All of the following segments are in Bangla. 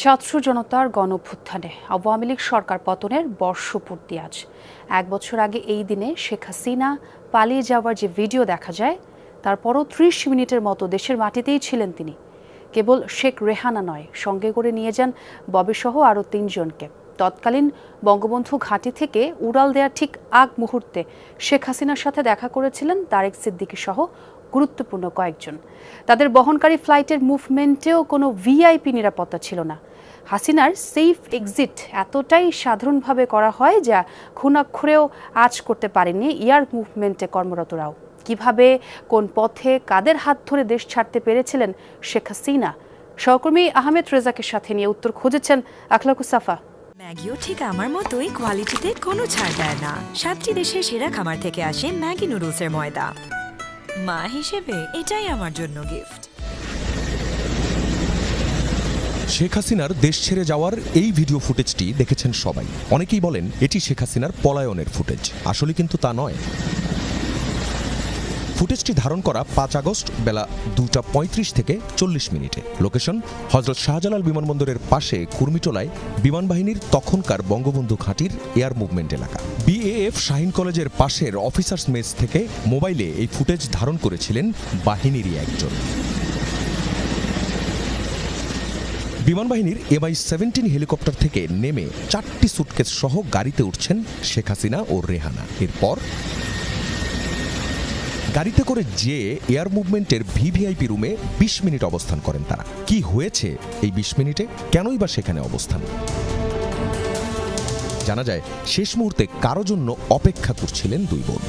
ছাত্র জনতার গণভ্যুত্থানে আওয়ামী লীগ সরকার পতনের বর্ষপূর্তি আজ। এক বছর আগে এই দিনে শেখ হাসিনা পালিয়ে যাওয়ার যে ভিডিও দেখা যায়, তারপরও ত্রিশ মিনিটের মতো দেশের মাটিতেই ছিলেন তিনি। কেবল শেখ রেহানা নয়, সঙ্গে করে নিয়ে যান ববিসহ আরও তিনজনকে। তৎকালীন বঙ্গবন্ধু ঘাঁটি থেকে উড়াল দেওয়ার ঠিক আগ মুহূর্তে শেখ হাসিনার সাথে দেখা করেছিলেন তারেক সিদ্দিকী সহ গুরুত্বপূর্ণ কয়েকজন। তাদের বহনকারী ফ্লাইটের মুভমেন্টেও কোনো ভিআইপি নিরাপত্তা ছিল না। হাসিনার সেফ এক্সিট এতটাই সাধারণভাবে করা হয় যা খুনাক্ষরেও আজ করতে পারেনি এয়ার মুভমেন্টে কর্মরতরাও। কীভাবে, কোন পথে, কাদের হাত ধরে দেশ ছাড়তে পেরেছিলেন শেখ হাসিনা? সহকর্মী আহমেদ রেজাকের সাথে নিয়ে উত্তর খুঁজেছেন আখলাকু সাফা। ম্যাগিও ঠিক আমার মতোই কোয়ালিটিতে কোনো ছাড় দেয় না। সাতটি দেশের সেরা খামার থেকে আসে ম্যাগি নুডলসের ময়দা। মা হিসেবে এটাই আমার জন্য গিফট শেখ হাসিনার দেশ ছেড়ে যাওয়ার এই ভিডিও ফুটেজটি দেখেছেন সবাই। অনেকেই বলেন, এটি শেখ হাসিনার পলায়নের ফুটেজ আসলে কিন্তু তা নয়। ফুটেজটি ধারণ করা পাঁচ আগস্ট বেলা দুটা পঁয়ত্রিশ থেকে চল্লিশ মিনিটে। লোকেশন হজরত শাহজালাল বিমানবন্দরের পাশে কুর্মিটোলায় বিমান বাহিনীর তখনকার বঙ্গবন্ধু ঘাঁটির এয়ার মুভমেন্ট এলাকা। বিএএফ শাহিন কলেজের পাশের অফিসার্স মেস থেকে মোবাইলে এই ফুটেজ ধারণ করেছিলেন বাহিনীরই একজন। বিমান বাহিনীর এমআই সেভেন্টিন হেলিকপ্টার থেকে নেমে চারটি সুটকেস সহ গাড়িতে উঠছেন শেখ হাসিনা ও রেহানা। এরপর গাড়িতে করে যে এয়ার মুভমেন্টের ভিভিআইপি রুমে বিশ মিনিট অবস্থান করেন তারা। কি হয়েছে এই বিশ মিনিটে? কেনই বা সেখানে অবস্থান? জানা যায়, শেষ মুহূর্তে কারও জন্য অপেক্ষা করছিলেন দুই বোন।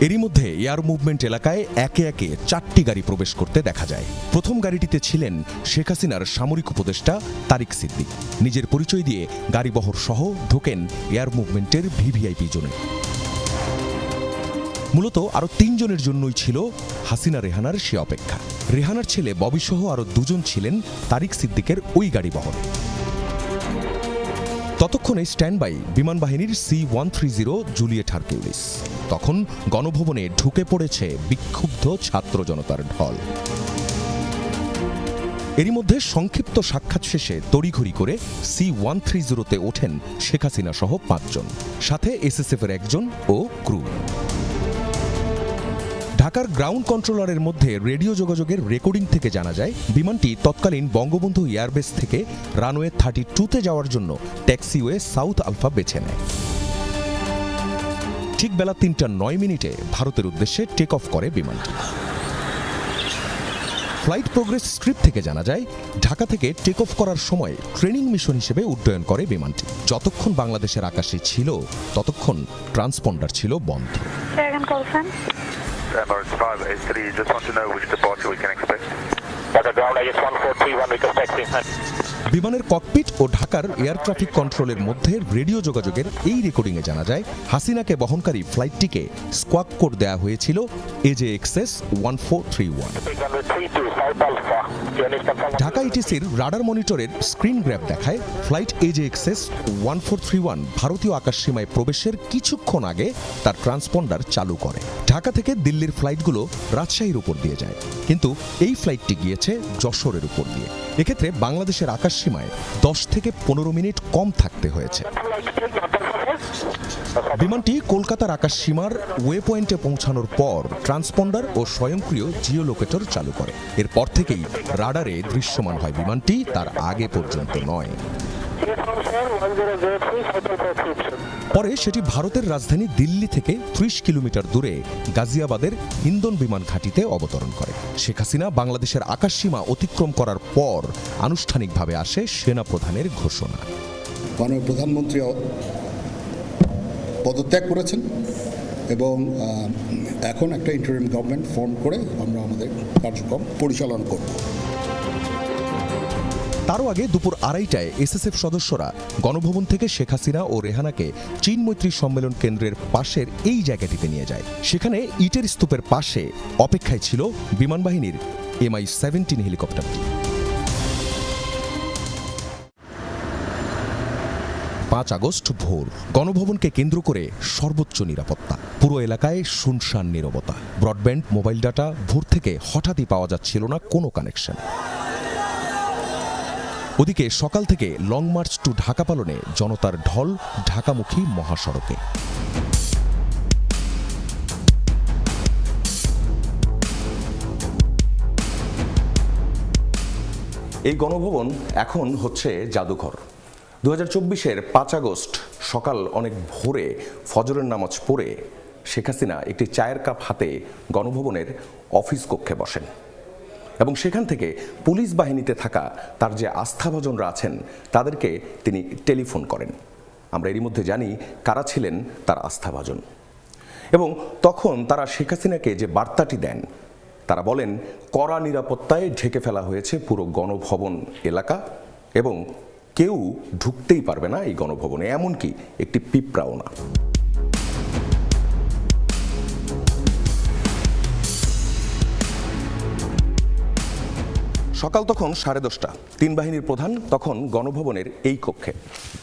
এরই মধ্যে এয়ার মুভমেন্ট এলাকায় একে একে চারটি গাড়ি প্রবেশ করতে দেখা যায়। প্রথম গাড়িটিতে ছিলেন শেখ হাসিনার সামরিক উপদেষ্টা তারিক সিদ্দিক। নিজের পরিচয় দিয়ে গাড়িবহর সহ ঢোকেন এয়ার মুভমেন্টের ভিভিআইপি জোনে। মূলত আরও তিনজনের জন্যই ছিল হাসিনা, রেহানার সে অপেক্ষা। রেহানার ছেলে ববিসহ আরও দুজন ছিলেন তারিক সিদ্দিকের ওই গাড়ি বহরে ততক্ষণে স্ট্যান্ড বাই বিমান বাহিনীর C one three zero Juliet Hercules. তখন গণভবনে ঢুকে পড়েছে বিক্ষুব্ধ ছাত্র জনতার ঢল। এরই মধ্যে সংক্ষিপ্ত সাক্ষাৎ শেষে তড়িঘড়ি করে সি ওয়ান থ্রি জিরোতে ওঠেন শেখ হাসিনা সহ পাঁচজন। সাথে এসএসএফ এর একজন ও ক্রু। ঢাকার গ্রাউন্ড কন্ট্রোলারের মধ্যে রেডিও যোগাযোগের রেকর্ডিং থেকে জানা যায়, বিমানটি তৎকালীন বঙ্গবন্ধু এয়ারবেস থেকে রানওয়ে থার্টি টুতে যাওয়ার জন্য ট্যাক্সিওয়ে সাউথ আলফা বেছে নেয়। ঠিক বেলা তিনটা নয় মিনিটে ভারতের উদ্দেশ্যে টেক অফ করে বিমানটি। ফ্লাইট প্রোগ্রেস স্ক্রিপ্ট থেকে জানা যায়, ঢাকা থেকে টেক অফ করার সময় ট্রেনিং মিশন হিসেবে উড্ডয়ন করে বিমানটি। যতক্ষণ বাংলাদেশের আকাশে ছিল, ততক্ষণ ট্রান্সপন্ডার ছিল বন্ধ। Sign. 583, just want to know which departure we can expect. Dr. Ground IS 1431 requesting. বিমানের ককপিট ও ঢাকার এয়ার ট্রাফিক কন্ট্রোলের মধ্যে রেডিও যোগাযোগের এই রেকর্ডিংয়ে জানা যায়, হাসিনাকে বহনকারী ফ্লাইটটিকে স্কোয়াক কোড দেওয়া হয়েছিল AJ XS one four three one 632 South Alpha. Unit confirm. Dhaka ইটিসির radar মনিটরের স্ক্রিন গ্র্যাপ দেখায়, flight AJ XS one four three one ভারতীয় আকাশসীমায় প্রবেশের কিছুক্ষণ আগে তার ট্রান্সপন্ডার চালু করে ঢাকা থেকে দিল্লির ফ্লাইটগুলো রাজশাহীর উপর দিয়ে যায়, কিন্তু এই ফ্লাইটটি গিয়েছে যশোরের উপর দিয়ে এক্ষেত্রে বাংলাদেশের আকাশসীমায় দশ থেকে পনেরো মিনিট কম থাকতে হয়েছে। বিমানটি কলকাতার আকাশ সীমার ওয়ে পয়েন্টে পৌঁছানোর পর ট্রান্সপন্ডার ও স্বয়ংক্রিয় জিও লোকেটর চালু করে। এরপর থেকেই রাডারে দৃশ্যমান হয় বিমানটি, তার আগে পর্যন্ত নয়। পরে সেটি ভারতের রাজধানী দিল্লি থেকে ত্রিশ কিলোমিটার দূরে গাজিয়াবাদের হিন্দন বিমান ঘাঁটিতে অবতরণ করে। শেখ হাসিনা বাংলাদেশের আকাশসীমা অতিক্রম করার পর আনুষ্ঠানিকভাবে আসে সেনা প্রধানের ঘোষণা। মাননীয় প্রধানমন্ত্রী পদত্যাগ করেছেন এবং এখন একটা ইন্টারিম গভর্নমেন্ট ফর্ম করে আমরা আমাদের কার্যক্রম পরিচালনা করব। তারও আগে দুপুর আড়াইটায় এসএসএফ সদস্যরা গণভবন থেকে শেখ হাসিনা ও রেহানাকে চীন মৈত্রী সম্মেলন কেন্দ্রের পাশের এই জায়গাটিতে নিয়ে যায়। সেখানে ইটের স্তূপের পাশে অপেক্ষায় ছিল বিমান বাহিনীর এমআই সেভেন্টিন হেলিকপ্টারটি। পাঁচ আগস্ট ভোর গণভবনকে কেন্দ্র করে সর্বোচ্চ নিরাপত্তা। পুরো এলাকায় শুনশান নীরবতা। ব্রডব্যান্ড, মোবাইল ডাটা ভোর থেকে হঠাৎই পাওয়া যাচ্ছিল না কোনো কানেকশন। ওদিকে সকাল থেকে লং মার্চ টু ঢাকা পালনে জনতার ঢল ঢাকামুখী মহাসড়কে। এই গণভবন এখন হচ্ছে জাদুঘর। দু হাজার চব্বিশের পাঁচ আগস্ট সকাল অনেক ভোরে ফজরের নামাজ পড়ে শেখ হাসিনা একটি চায়ের কাপ হাতে গণভবনের অফিস কক্ষে বসেন। এবং সেখান থেকে পুলিশ বাহিনীতে থাকা তার যে আস্থাভাজনরা আছেন, তাদেরকে তিনি টেলিফোন করেন। আমরা এরই মধ্যে জানি কারা ছিলেন তার আস্থাভাজন। এবং তখন তারা শেখ হাসিনাকে যে বার্তাটি দেন, তারা বলেন, কড়া নিরাপত্তায় ঢেকে ফেলা হয়েছে পুরো গণভবন এলাকা এবং কেউ ঢুকতেই পারবে না এই গণভবনে, এমনকি একটি পিঁপড়াও না। সকাল তখন সাড়ে দশটা। তিন বাহিনীর প্রধান তখন গণভবনের এই কক্ষে।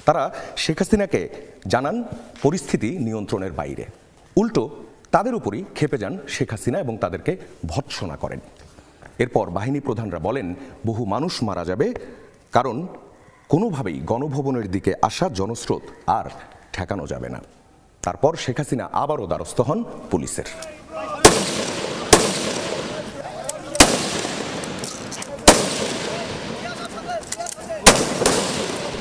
তারা শেখ হাসিনাকে জানান, পরিস্থিতি নিয়ন্ত্রণের বাইরে। উল্টো, তাদের উপরই খেপে যান শেখ হাসিনা এবং তাদেরকে ভৎসনা করেন। এরপর বাহিনী প্রধানরা বলেন, বহু মানুষ মারা যাবে, কারণ কোনোভাবেই গণভবনের দিকে আসা জনস্রোত আর ঠেকানো যাবে না। তারপর শেখ হাসিনা আবারও দ্বারস্থ হন পুলিশের।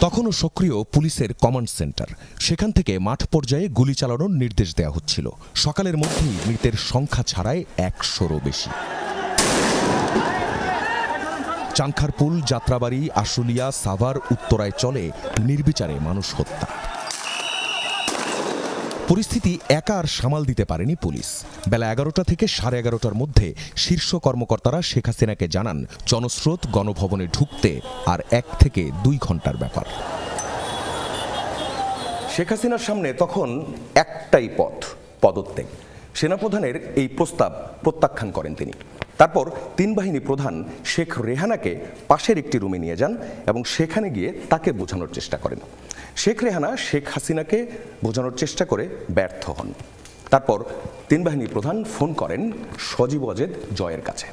তখনও সক্রিয় পুলিশের কমান্ড সেন্টার। সেখান থেকে মাঠ পর্যায়ে গুলি চালানোর নির্দেশ দেওয়া হচ্ছিল। সকালের মধ্যেই মৃতের সংখ্যা ছাড়ায় একশোরও বেশি। চাংখারপুল, যাত্রাবাড়ি, আশুলিয়া, সাভার, উত্তরায় চলে নির্বিচারে মানুষ হত্যা। পরিস্থিতি একা আর সামাল দিতে পারেনি পুলিশ। বেলা এগারোটা থেকে সাড়ে এগারোটার মধ্যে শীর্ষ কর্মকর্তারা শেখ হাসিনাকে জানান, জনস্রোত গণভবনে ঢুকতে আর এক থেকে দুই ঘণ্টার ব্যাপার। শেখ হাসিনার সামনে তখন একটাই পথ, পদত্যাগ। সেনাপ্রধানের এই প্রস্তাব প্রত্যাখ্যান করেন তিনি। তারপর তিন বাহিনী প্রধান শেখ রেহানাকে পাশের একটি রুমে নিয়ে যান এবং সেখানে গিয়ে তাকে বোঝানোর চেষ্টা করেন। শেখ রেহানা শেখ হাসিনাকে বোঝানোর চেষ্টা করে ব্যর্থ হন। তারপর তিন বাহিনী প্রধান ফোন করেন সজীব অজেদ জয়ের কাছে।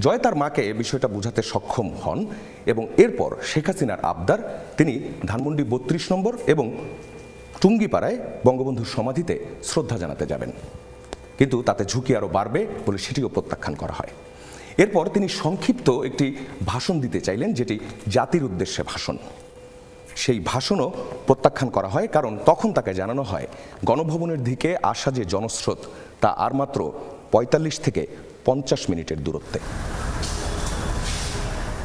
জয় তার মাকে বিষয়টা বোঝাতে সক্ষম হন এবং এরপর শেখ হাসিনার আবদার, তিনি ধানমন্ডি বত্রিশ নম্বর এবং টুঙ্গিপাড়ায় বঙ্গবন্ধুর সমাধিতে শ্রদ্ধা জানাতে যাবেন। কিন্তু তাতে ঝুঁকি আরও বাড়বে বলে সেটিও প্রত্যাখ্যান করা হয়। এরপর তিনি সংক্ষিপ্ত একটি ভাষণ দিতে চাইলেন, যেটি জাতির উদ্দেশ্যে ভাষণ। সেই ভাষণও প্রত্যাখ্যান করা হয়, কারণ তখন তাকে জানানো হয়, গণভবনের দিকে আসা যে জনস্রোত, তা আর মাত্র পঁয়তাল্লিশ থেকে পঞ্চাশ মিনিটের দূরত্বে।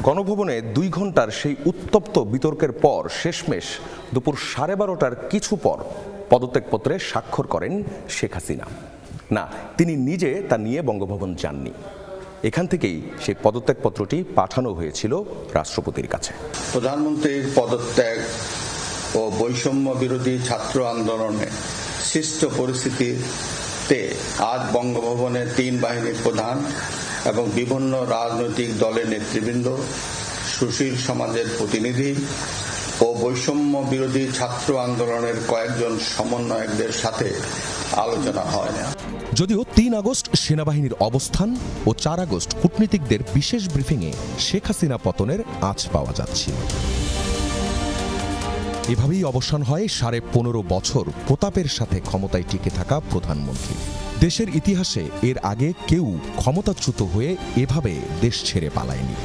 গণভবনে দুই ঘণ্টার সেই উত্তপ্ত বিতর্কের পর শেষমেশ দুপুর সাড়ে বারোটার কিছু পর পদত্যাগপত্রে স্বাক্ষর করেন শেখ হাসিনা। না, তিনি নিজে তা নিয়ে বঙ্গভবন যাননি। এখান থেকেই সেই পদত্যাগপত্রটি পাঠানো হয়েছিল রাষ্ট্রপতির কাছে। প্রধানমন্ত্রীর পদত্যাগ ও বৈষম্য বিরোধী ছাত্র আন্দোলনে সৃষ্ট পরিস্থিতিতে আজ বঙ্গভবনের তিন বাহিনীর প্রধান এবং বিভিন্ন রাজনৈতিক দলের নেতৃবৃন্দ, সুশীল সমাজের প্রতিনিধি ও বৈষম্য বিরোধী ছাত্র আন্দোলনের কয়েকজন সমন্বয়কদের সাথে আলোচনা হয় যদিও তিন আগস্ট সেনাবাহিনীর অবস্থান ও চার আগস্ট কূটনীতিকদের বিশেষ ব্রিফিংয়ে শেখ হাসিনা পতনের আঁচ পাওয়া যাচ্ছিল এভাবেই অবসান হয় সাড়ে পনেরো বছর প্রতাপের সাথে ক্ষমতায় টিকে থাকা প্রধানমন্ত্রী। দেশের ইতিহাসে এর আগে কেউ ক্ষমতাচ্যুত হয়ে এভাবে দেশ ছেড়ে পালায়নি।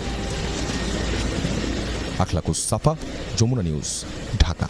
আখলাকুস সাফা, যমুনা নিউজ, ঢাকা।